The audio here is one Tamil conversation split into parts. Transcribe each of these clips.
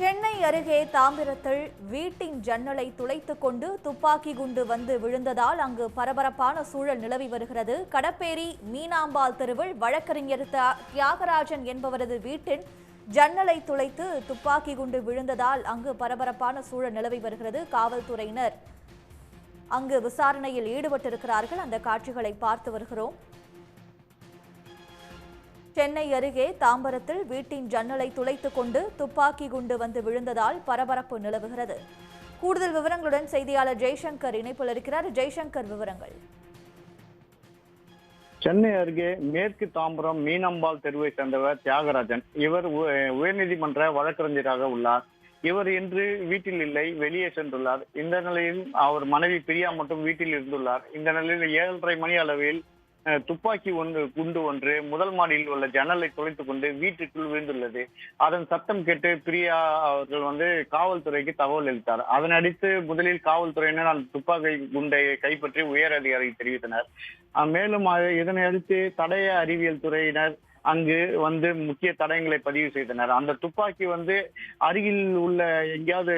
சென்னை அருகே தாம்பிரத்தில் வீட்டின் ஜன்னலை துளைத்துக் கொண்டு துப்பாக்கி குண்டு வந்து விழுந்ததால் அங்கு பரபரப்பான சூழல் நிலவி வருகிறது. கடப்பேரி மீனாம்பாள் தெருவில் வழக்கறிஞர் தியாகராஜன் என்பவரது வீட்டின் ஜன்னலை துளைத்து துப்பாக்கி குண்டு விழுந்ததால் அங்கு பரபரப்பான சூழல் நிலவி வருகிறது காவல்துறையினர். அங்கு விசாரணையில் ஈடுபட்டிருக்கிறார்கள். அந்த காட்சிகளை பார்த்து வருகிறோம். சென்னை அருகே தாம்பரத்தில் வீட்டின் ஜன்னலை துளைத்துக் கொண்டு துப்பாக்கி குண்டு வந்து விழுந்ததால் பரபரப்பு நிலவுகிறது. கூடுதல் விவரங்களுடன் செய்தியாளர் ஜெய்சங்கர் இணைப்பில் இருக்கிறார். ஜெய்சங்கர் விவரங்கள். சென்னை அருகே மேற்கு தாம்பரம் மீனம்பாள் தெருவை சேர்ந்தவர் தியாகராஜன். இவர் உயர்நீதிமன்ற வழக்கறிஞராக உள்ளார். இவர் இன்று வீட்டில் இல்லை வெளியே சென்றுள்ளார். இந்த நிலையில் அவர் மனைவி பிரியா மட்டும் வீட்டில் இருந்துள்ளார். இந்த நிலையில் ஏழரை மணி அளவில் துப்பாக்கி ஒன்று குண்டு ஒன்று முதல் மாடியில் உள்ள ஜன்னலை தொலைத்து கொண்டு வீட்டுக்குள் விழுந்துள்ளது. அதன் சத்தம் கேட்டு பிரியா அவர்கள் வந்து காவல்துறைக்கு தகவல் அளித்தார். அதன் அடித்து முதலில் காவல்துறையினர் அந்த துப்பாக்கி குண்டை கைப்பற்றி உயர் அதிகாரி தெரிவித்தனர் மேலும் இதனை அடுத்து தடய அறிவியல் துறையினர் அங்கு வந்து முக்கிய தடயங்களை பதிவு செய்தனர். அந்த துப்பாக்கி வந்து அருகில் உள்ள எங்கேயாவது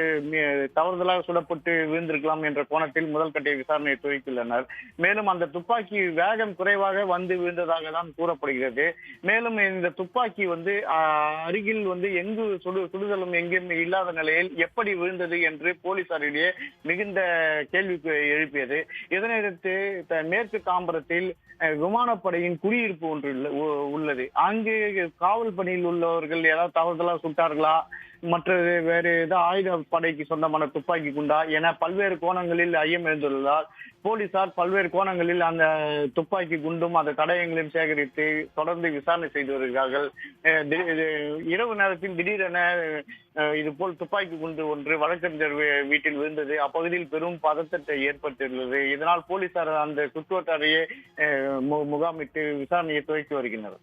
தவறுதலாக சுடப்பட்டு விழுந்திருக்கலாம் என்ற கோணத்தில் முதல் கட்டிய விசாரணையை துவக்கியுள்ளனர். மேலும் அந்த துப்பாக்கி வேகம் குறைவாக வந்து விழுந்ததாக தான் கூறப்படுகிறது. மேலும் இந்த துப்பாக்கி வந்து ஆஹ், அருகில் வந்து எங்கு சுடு சுடுதலும் எங்கும் இல்லாத நிலையில் எப்படி விழுந்தது என்று போலீசாரிடையே மிகுந்த கேள்வி எழுப்பியது. இதனையடுத்து த- மேற்கு தாம்பரத்தில் அஹ், விமானப்படையின் குடியிருப்பு ஒன்று உள்ள- உள்ளது. அங்கு காவல் பணியில் உள்ளவர்கள் ஏதாவது தவறுதலா சுட்டார்களா? மற்றது வேறு ஏதாவது ஆயுத படைக்கு சொந்தமான துப்பாக்கி குண்டா? என பல்வேறு கோணங்களில் ஐயம் எழுந்துள்ளதால் போலீசார் பல்வேறு கோணங்களில் அந்த துப்பாக்கி குண்டும் அந்த தடயங்களையும் சேகரித்து தொடர்ந்து விசாரணை செய்து வருகிறார்கள். அஹ் இது இரவு நேரத்தில் திடீரென அஹ், இது போல் துப்பாக்கி குண்டு ஒன்று வழக்கறிஞர் வீட்டில் விழுந்தது. அப்பகுதியில் பெரும் பதற்றத்தை ஏற்பட்டுள்ளது இதனால் போலீசார் அந்த சுற்றுவட்டாரையே அஹ், மு- முகாமிட்டு விசாரணையை துவக்கி வருகின்றனர்.